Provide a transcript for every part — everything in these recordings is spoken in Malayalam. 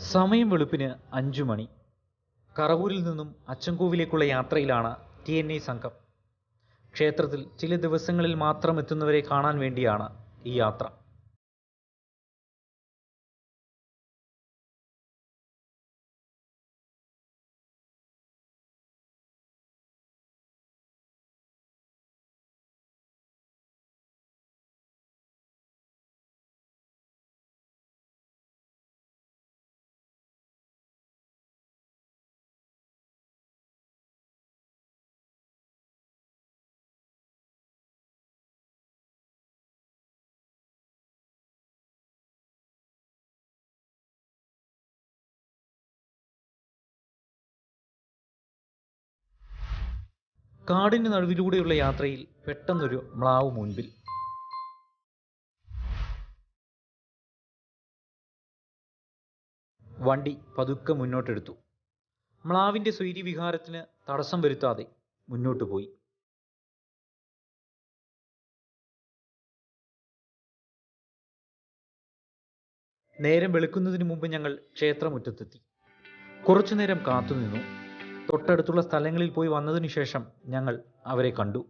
സമയം വെളുപ്പിന് അഞ്ചു മണി. കറവൂരിൽ നിന്നും അച്ചൻകോവിലേക്കുള്ള യാത്രയിലാണ് ടി എൻ എ സംഘം. ക്ഷേത്രത്തിൽ ചില ദിവസങ്ങളിൽ മാത്രം എത്തുന്നവരെ കാണാൻ വേണ്ടിയാണ് ഈ യാത്ര. കാടിന് നടുവിലൂടെയുള്ള യാത്രയിൽ പെട്ടെന്നൊരു മ്ലാവ് മുൻപിൽ. വണ്ടി പതുക്കെ മുന്നോട്ടെടുത്തു. മ്ലാവിന്റെ സ്വൈര്യവിഹാരത്തിന് തടസ്സം വരുത്താതെ മുന്നോട്ട് പോയി. നേരം വെളുക്കുന്നതിന് മുമ്പ് ഞങ്ങൾ ക്ഷേത്രമുറ്റത്തെത്തി. കുറച്ചുനേരം കാത്തുനിന്നു. തൊട്ടടുത്തുള്ള സ്ഥലങ്ങളിൽ പോയി വന്നതിനു ശേഷം ഞങ്ങൾ അവരെ കണ്ടു.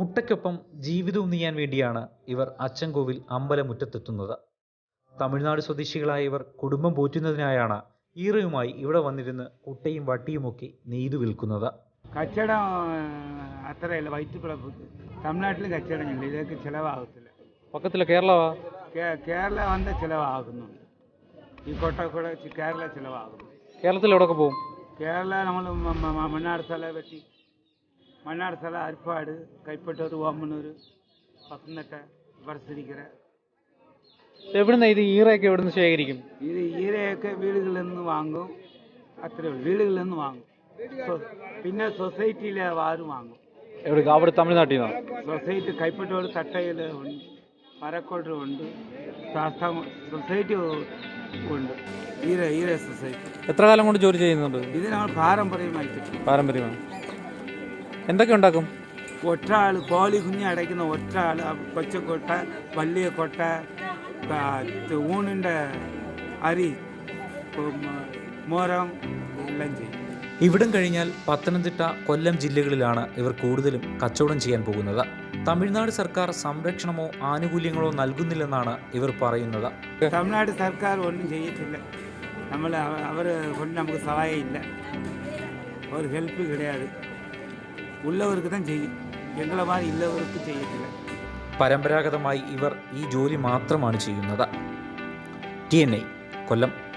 കുട്ടയ്ക്കൊപ്പം ജീവിതവും നീയാൻ വേണ്ടിയാണ് ഇവർ അച്ചൻകോവിൽ അമ്പലമുറ്റത്തെത്തുന്നത്. തമിഴ്നാട് സ്വദേശികളായ ഇവർ കുടുംബം പോറ്റുന്നതിനായാണ് ഈറയുമായി ഇവിടെ വന്നിരുന്ന് കുട്ടയും വട്ടിയുമൊക്കെ നെയ്തു വിൽക്കുന്നത്. കച്ചവടം അത്രയല്ല വയറ്റുപിളപ്പുക്ക് തമിഴ്നാട്ടിൽ കച്ചവടമില്ല ഇതൊക്കെ ചിലവാകത്തില്ല. പക്കത്തിലെ കേരളവാ? കേരള വന്ന ചിലവാകുന്നുണ്ട്. ഈ കൊട്ട കൂടെ ചി- കേരള ചിലവാകുന്നു കേരളത്തിൽ എവിടെയൊക്കെ പോകും കേരള നമ്മൾ മണ്ണാട് സ്ഥല സ്ഥല അരിപ്പാട് കൈപ്പട്ടൂർ ഓമനൂർ പത്തനംതിട്ട വടശ്ശേരിക്കര എവിടുന്ന ഇത് ഈറയൊക്കെ എവിടുന്ന് ശേഖരിക്കും? ഇത് ഈറയൊക്കെ വീടുകളിൽ നിന്ന് വാങ്ങും. അത്രേ ഉള്ളൂ. വീടുകളിൽ നിന്ന് വാങ്ങും. പിന്നെ സൊസൈറ്റിയിലെ ആരും വാങ്ങും. എവിടെ? അവിടെ തമിഴ്നാട്ടിൽ സൊസൈറ്റി കൈപ്പറ്റൂർ തട്ടയിൽ ഉണ്ട്. മരക്കോട്ട് ഉണ്ട്. സൊസൈറ്റി ഉണ്ട്. ഈര ഈര സൊസൈറ്റി. എത്ര കാലം കൊണ്ട് ജോലി ചെയ്യുന്നുണ്ട്? ഇത് നമ്മൾ പാരമ്പര്യമായിട്ട്. പാരമ്പര്യമാണ്. എന്തൊക്കെ ഉണ്ടാക്കും? ഒറ്റ ആൾ കുഞ്ഞി കുഞ്ഞ് അടയ്ക്കുന്ന ഒറ്റ ആൾ കൊച്ചക്കൊട്ട വലിയ കൊട്ട ഊണിന്റെ അരി മോരം എല്ലാം ചെയ്യും. ഇവിടം കഴിഞ്ഞാൽ പത്തനംതിട്ട കൊല്ലം ജില്ലകളിലാണ് ഇവർ കൂടുതലും കച്ചവടം ചെയ്യാൻ പോകുന്നത്. തമിഴ്നാട് സർക്കാർ സംരക്ഷണമോ ആനുകൂല്യങ്ങളോ നൽകുന്നില്ലെന്നാണ് ഇവർ പറയുന്നത്. തമിഴ്നാട് സർക്കാർ ഒന്നും ചെയ്യത്തില്ല. നമ്മൾ അവർ കൊണ്ട് നമുക്ക് സഹായം ഇല്ല ഒരു ഹെൽപ്പ് കിടയാത്. ഉള്ളവർക്ക് തന്നെ ചെയ്യും. എങ്ങളെ മാതിരി ഇല്ലവർക്ക് ചെയ്യത്തില്ല. പരമ്പരാഗതമായി ഇവർ ഈ ജോലി മാത്രമാണ് ചെയ്യുന്നത്. ടി കൊല്ലം.